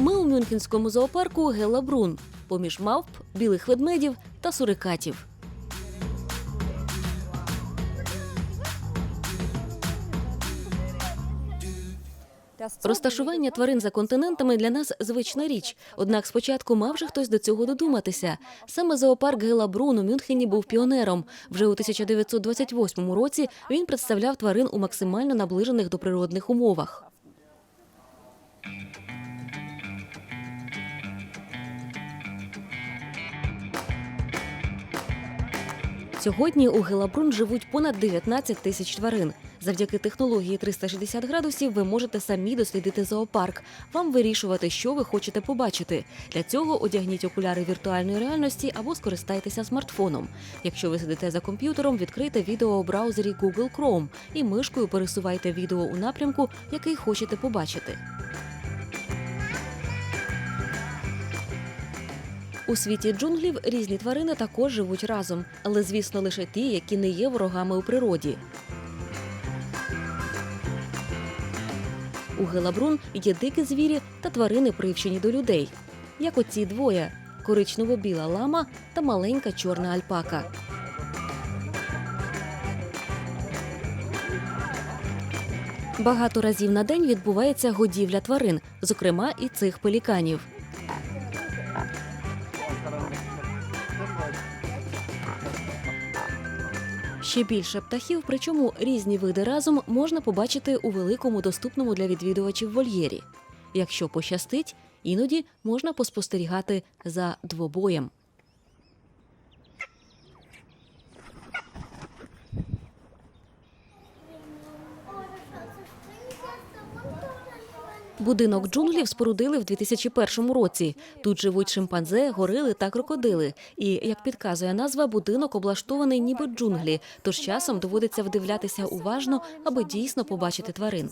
Ми у Мюнхенському зоопарку Гелабрун поміж мавп, білих ведмедів та сурикатів. Розташування тварин за континентами для нас звична річ. Однак спочатку мав же хтось до цього додуматися. Саме зоопарк Гелабрун у Мюнхені був піонером. Вже у 1928 році він представляв тварин у максимально наближених до природних умовах. Сьогодні у Гелабрун живуть понад 19 тисяч тварин. Завдяки технології 360 градусів ви можете самі дослідити зоопарк, вам вирішувати, що ви хочете побачити. Для цього одягніть окуляри віртуальної реальності або скористайтеся смартфоном. Якщо ви сидите за комп'ютером, відкрийте відео у браузері Google Chrome і мишкою пересувайте відео у напрямку, який хочете побачити. У світі джунглів різні тварини також живуть разом, але звісно лише ті, які не є ворогами у природі. У Гелабрун є дикі звірі та тварини, привчені до людей, як оці двоє: коричнево-біла лама та маленька чорна альпака. Багато разів на день відбувається годівля тварин, зокрема і цих пеліканів. Ще більше птахів, причому різні види разом можна побачити у великому доступному для відвідувачів вольєрі. Якщо пощастить, іноді можна поспостерігати за двобоєм. Будинок джунглів спорудили в 2001 році. Тут живуть шимпанзе, горили та крокодили. І як підказує назва, будинок облаштований ніби джунглі, тож часом доводиться вдивлятися уважно, аби дійсно побачити тварин.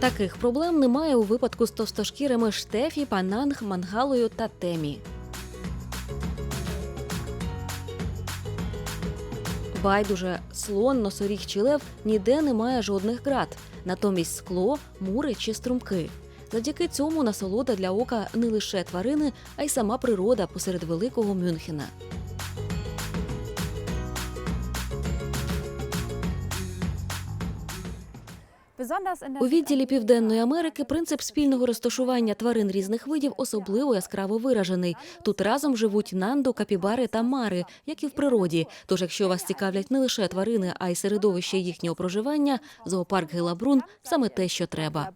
Таких проблем немає у випадку з товстошкірими штефі, пананг, мангалою та темі. Байдуже, слон, носоріг чи лев ніде немає жодних град, натомість скло, мури чи струмки. Завдяки цьому насолода для ока не лише тварини, а й сама природа посеред великого Мюнхена. У відділі Південної Америки принцип спільного розташування тварин різних видів особливо яскраво виражений. Тут разом живуть нанду, капібари та мари, як і в природі. Тож, якщо вас цікавлять не лише тварини, а й середовище їхнього проживання, зоопарк Гелабрун саме те, що треба.